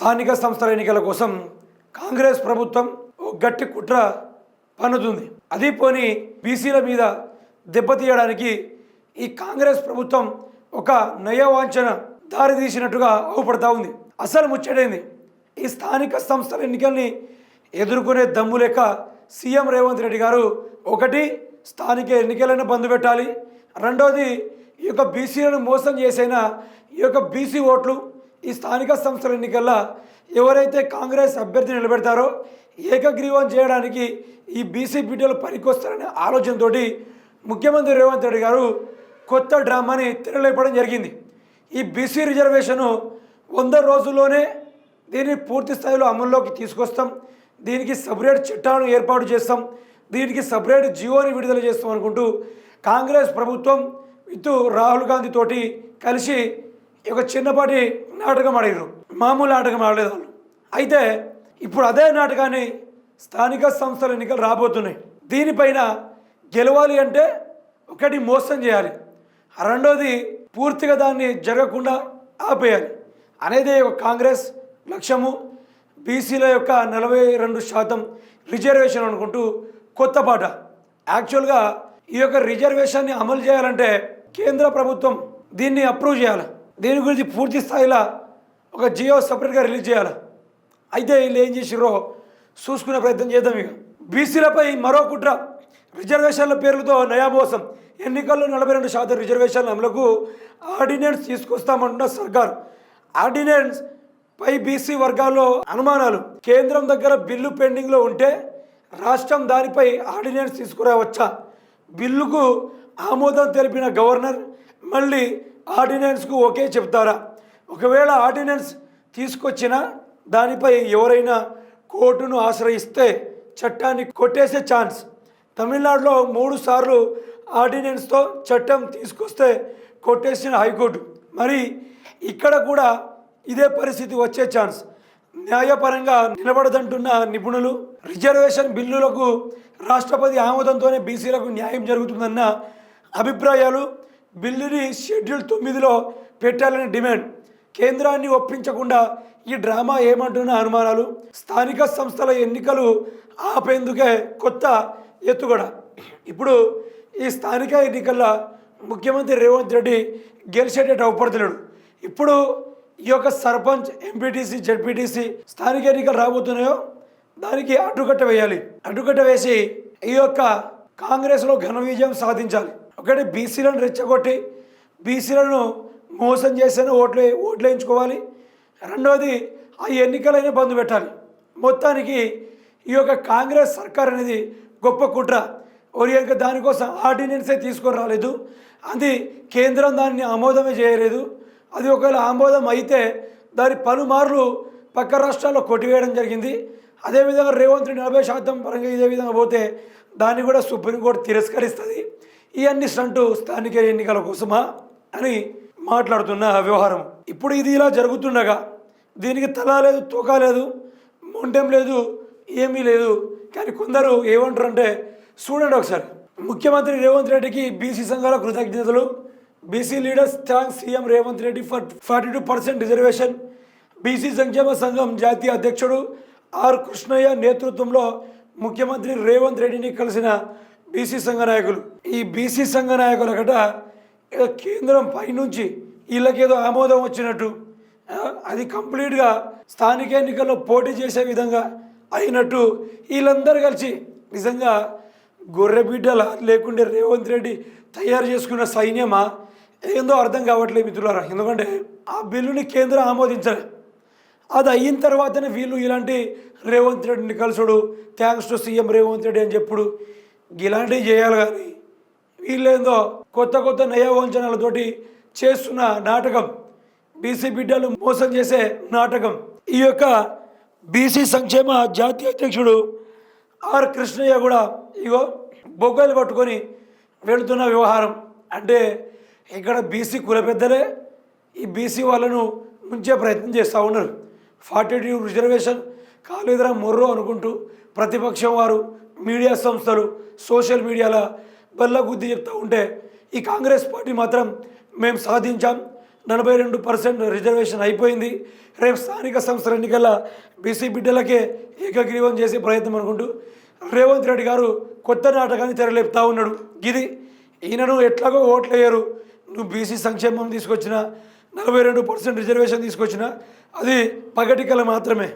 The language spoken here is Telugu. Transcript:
స్థానిక సంస్థల ఎన్నికల కోసం కాంగ్రెస్ ప్రభుత్వం ఓ గట్టి కుట్ర పన్నుతుంది. అది పోని బీసీల మీద దెబ్బతీయడానికి ఈ కాంగ్రెస్ ప్రభుత్వం ఒక నయవాంఛన దారి తీసినట్టుగా అవుపడతా ఉంది. అసలు ముచ్చటైంది. ఈ స్థానిక సంస్థల ఎన్నికల్ని ఎదుర్కొనే దమ్ము లేక సీఎం రేవంత్ రెడ్డి గారు ఒకటి స్థానిక ఎన్నికలను బంద్ పెట్టాలి. రెండోది ఈ యొక్క బీసీలను మోసం చేసైన ఈ యొక్క బీసీ ఓట్లు ఈ స్థానిక సంస్థల ఎన్నికల్లో ఎవరైతే కాంగ్రెస్ అభ్యర్థి నిలబెడతారో ఏకగ్రీవం చేయడానికి ఈ బీసీ బిడ్డలు పనికొస్తారనే ఆలోచనతో ముఖ్యమంత్రి రేవంత్ రెడ్డి గారు కొత్త డ్రామాని తెరలేపడం జరిగింది. ఈ బీసీ రిజర్వేషను వంద రోజుల్లోనే దీన్ని పూర్తి స్థాయిలో అమల్లోకి తీసుకొస్తాం. దీనికి సపరేట్ చట్టాలను ఏర్పాటు చేస్తాం. దీనికి సపరేట్ జియోని విడుదల చేస్తాం అనుకుంటూ కాంగ్రెస్ ప్రభుత్వం విత్ రాహుల్ గాంధీ తోటి కలిసి ఒక చిన్నపాటి నాటకం ఆడారు. మామూలు నాటకం ఆడలేదు వాళ్ళు. అయితే ఇప్పుడు అదే నాటకాన్ని స్థానిక సంస్థల ఎన్నికలు రాబోతున్నాయి. దీనిపైన గెలవాలి అంటే ఒకటి మోసం చేయాలి. రెండోది పూర్తిగా దాన్ని జరగకుండా ఆపేయాలి. అనేది ఒక కాంగ్రెస్ లక్ష్యము. బీసీల యొక్క నలభై రెండు శాతం రిజర్వేషన్ అనుకుంటూ కొత్త పాట. యాక్చువల్గా ఈ యొక్క రిజర్వేషన్ని అమలు చేయాలంటే కేంద్ర ప్రభుత్వం దీన్ని అప్రూవ్ చేయాలి. దీని గురించి పూర్తి స్థాయిలో ఒక జియో సపరేట్గా రిలీజ్ చేయాలి? అయితే వీళ్ళు ఏం చేసిరో చూసుకునే ప్రయత్నం చేద్దాం ఇక. బీసీలపై మరో కుట్ర. రిజర్వేషన్ల పేర్లతో నయామోసం ఎన్నికల్లో నలభై రెండు శాతం రిజర్వేషన్ల అమలుకు ఆర్డినెన్స్ తీసుకొస్తామంటున్న సర్కార్. ఆర్డినెన్స్ పై బీసీ వర్గాల్లో అనుమానాలు. కేంద్రం దగ్గర బిల్లు పెండింగ్లో ఉంటే రాష్ట్రం దానిపై ఆర్డినెన్స్ తీసుకురావచ్చా? బిల్లుకు ఆమోదం తెలిపిన గవర్నర్ మళ్ళీ ఆర్డినెన్స్కు ఓకే చెప్తారా? ఒకవేళ ఆర్డినెన్స్ తీసుకొచ్చిన దానిపై ఎవరైనా కోర్టును ఆశ్రయిస్తే చట్టాన్ని కొట్టేసే ఛాన్స్. తమిళనాడులో మూడు సార్లు ఆర్డినెన్స్తో చట్టం తీసుకొస్తే కొట్టేసిన హైకోర్టు. మరి ఇక్కడ కూడా ఇదే పరిస్థితి వచ్చే ఛాన్స్. న్యాయపరంగా నిలబడదంటున్న నిపుణులు రిజర్వేషన్ బిల్లులకు రాష్ట్రపతి ఆమోదంతోనే బీసీలకు న్యాయం జరుగుతుందన్న అభిప్రాయాలు బిల్లుని షెడ్యూల్ తొమ్మిదిలో పెట్టాలని డిమాండ్. కేంద్రాన్ని ఒప్పించకుండా ఈ డ్రామా ఏమంటున్న అనుమానాలు? స్థానిక సంస్థల ఎన్నికలు ఆపేందుకే కొత్త ఎత్తుగడ. ఇప్పుడు ఈ స్థానిక ఎన్నికల్లో ముఖ్యమంత్రి రేవంత్ రెడ్డి గెలిచేటట్టు అవపడుతున్నాడు ఇప్పుడు ఈ యొక్క సర్పంచ్ ఎంపీటీసీ జడ్పీటీసీ స్థానిక ఎన్నికలు రాబోతున్నాయో దానికి అడ్డుకట్ట వేయాలి. అడ్డుకట్ట వేసి ఈ యొక్క కాంగ్రెస్లో ఘన విజయం సాధించాలి. ఒకటి బీసీలను రెచ్చగొట్టి బీసీలను మోసం చేసిన ఓట్లు ఓట్లు వేయించుకోవాలి. రెండవది ఆ ఎన్నికలైనా బంద్ పెట్టాలి. మొత్తానికి ఈ యొక్క కాంగ్రెస్ సర్కార్ అనేది గొప్ప కుట్ర. ఒరియంక దానికోసం ఆర్డినెన్సే తీసుకొని రాలేదు. అది కేంద్రం దాన్ని ఆమోదమే చేయలేదు. అది ఒకవేళ ఆమోదం అయితే దాని పలుమార్లు పక్క రాష్ట్రాల్లో కొట్టివేయడం జరిగింది. అదేవిధంగా రేవంత్ రెడ్డి నలభై శాతం పరంగా ఇదే విధంగా పోతే దాన్ని కూడా సుప్రీంకోర్టు తిరస్కరిస్తుంది. ఇవన్నీ స్టంటు స్థానిక ఎన్నికల కోసమా అని మాట్లాడుతున్న వ్యవహారం. ఇప్పుడు ఇది ఇలా జరుగుతుండగా దీనికి తల లేదు తోక లేదు మొండెం లేదు ఏమీ లేదు. కానీ కొందరు ఏమంటారు అంటే చూడండి ఒకసారి. ముఖ్యమంత్రి రేవంత్ రెడ్డికి బీసీ సంఘాల కృతజ్ఞతలు. BC leaders thanks CM Revanth Reddy for forty two percent reservation. BC సంక్షేమ సంఘం జాతీయ అధ్యక్షుడు ఆర్ కృష్ణయ్య నేతృత్వంలో ముఖ్యమంత్రి రేవంత్ రెడ్డిని కలిసిన బీసీ సంఘ నాయకులు. ఈ బీసీ సంఘ నాయకులకట ఏదో కేంద్రం పైనుంచి వీళ్ళకేదో ఆమోదం వచ్చినట్టు అది కంప్లీట్గా స్థానిక ఎన్నికల్లో పోటీ చేసే విధంగా అయినట్టు వీళ్ళందరూ కలిసి నిజంగా గొర్రెబిడ్డల లేకుంటే రేవంత్ రెడ్డి తయారు చేసుకున్న సైన్యమా? ఏందో అర్థం కావట్లేదు మిత్రులారా. ఎందుకంటే ఆ బిల్లుని కేంద్రం ఆమోదించలే. అది అయిన తర్వాతనే వీళ్ళు ఇలాంటి రేవంత్ రెడ్డిని కలుసుడు thanks to CM Revanth Reddy అని చెప్పుడు. ఇలాంటివి చేయాలి కానీ వీళ్ళేందో కొత్త కొత్త నయవంచనాలతోటి చేస్తున్న నాటకం. బీసీ బిడ్డలు మోసం చేసే నాటకం. ఈ యొక్క బీసీ సంక్షేమ జాతీయ అధ్యక్షుడు ఆర్ కృష్ణయ్య కూడా ఇగో బొగ్గలు పట్టుకొని వెళుతున్న వ్యవహారం. అంటే ఇక్కడ బీసీ కుల పెద్దలే ఈ బీసీ వాళ్ళను ముంచే ప్రయత్నం చేస్తూ ఉన్నారు. ఫార్టీ టూ రిజర్వేషన్ కాలేదరా మొర్రో అనుకుంటూ ప్రతిపక్షం వారు మీడియా సంస్థలు సోషల్ మీడియాలో బల్ల గుద్ది చెప్తూ ఉంటే ఈ కాంగ్రెస్ పార్టీ మాత్రం మేము సాధించాం. నలభై రెండు పర్సెంట్ రిజర్వేషన్ అయిపోయింది. రేపు స్థానిక సంస్థల ఎన్నికల్లో బీసీ బిడ్డలకే ఏకగ్రీవం చేసే ప్రయత్నం అనుకుంటూ రేవంత్ రెడ్డి గారు కొత్త నాటకాన్ని తెరలేపుతా ఉన్నాడు. ఇది ఈయనను ఎట్లాగో ఓట్లు నువ్వు బీసీ సంక్షేమం తీసుకొచ్చినా నలభై రెండు పర్సెంట్ రిజర్వేషన్ తీసుకొచ్చినా అది పగటికల మాత్రమే.